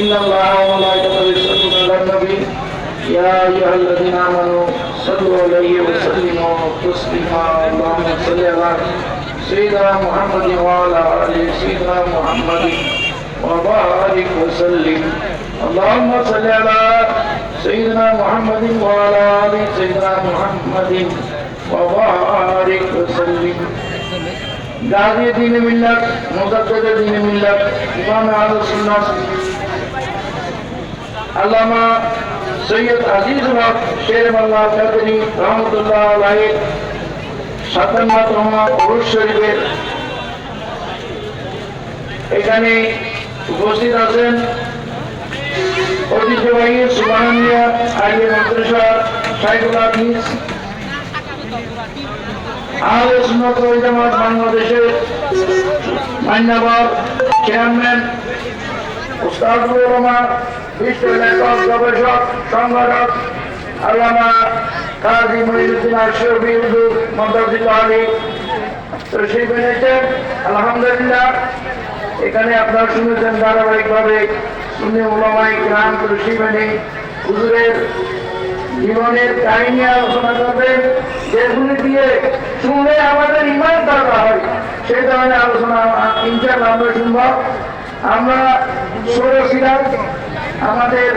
إن الله وملائكته يصلون على النبي. يا أيها الذين آمنوا صلوا عليه وسلموا تسليما. اللهم صل على سيدنا محمد وعلى آل سيدنا محمد وبارك وسلم. اللهم صل على سيدنا محمد وعلى آل سيدنا محمد وبارك وسلم. গাজী দিন মিল্লাত, মুজাদ্দেদ দিন মিল্লাত, ইমাম আহলে সুন্নাত। আল্লামা সৈয়দ আজিজ হক, শের মাল্লাহ কাদরি রহমতুল্লাহ আলাইহি সাতান্নতম উরুস শরীফের। এখানে উপস্থিত আছেন ঐতিহ্যবাহী সুবাহানিয়া আইয়ে মাদ্রাসা সাইকুল হাফিজ আহলে সুন্নাত ওয়াল জামাত বাংলাদেশের মান্যবর চেয়ারম্যান উস্তাদুল উলামা বিশ্ব লেখক গবেষক, সংগঠক, আল্লামা কাজী মহিউদ্দিন আলহামদুলিল্লাহ, এখানে আপনারা শুনেছেন ধারাবাহিকভাবে উলামাই গ্রাম তশরিফ এনে হুজুরের জীবনের কাহিনী আলোচনা করবেন। যেগুলি দিয়ে শুনলে আমাদের ইমান দরকার হয়। সেই ধরনের আলোচনা ইনশাল্লাহ আমরা শুনব। আমরা ষোলো আমাদের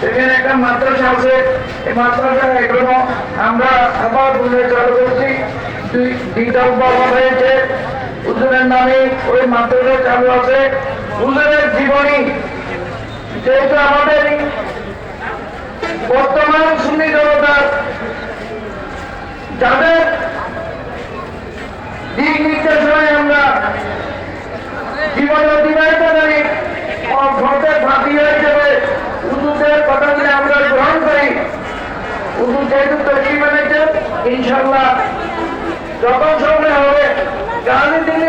সেখানে একটা এই এখনও আমরা আবার চালু করছি। নামে ওই মাদ্রাসা চালু আছে। হুজুরের জীবনী যেহেতু আমাদের বর্তমান সুন্নি জনতার যাদের দিক নির্দেশনায় আমরা জীবন অতিবাহিত করি ফাঁকি হয়ে যাবে উদুদের কথাগুলি আমরা গ্রহণ করি। উদু যেহেতু তৈরি বানিয়েছে ইনশাল্লাহ যখন সময় হবে গান্ধী দিনে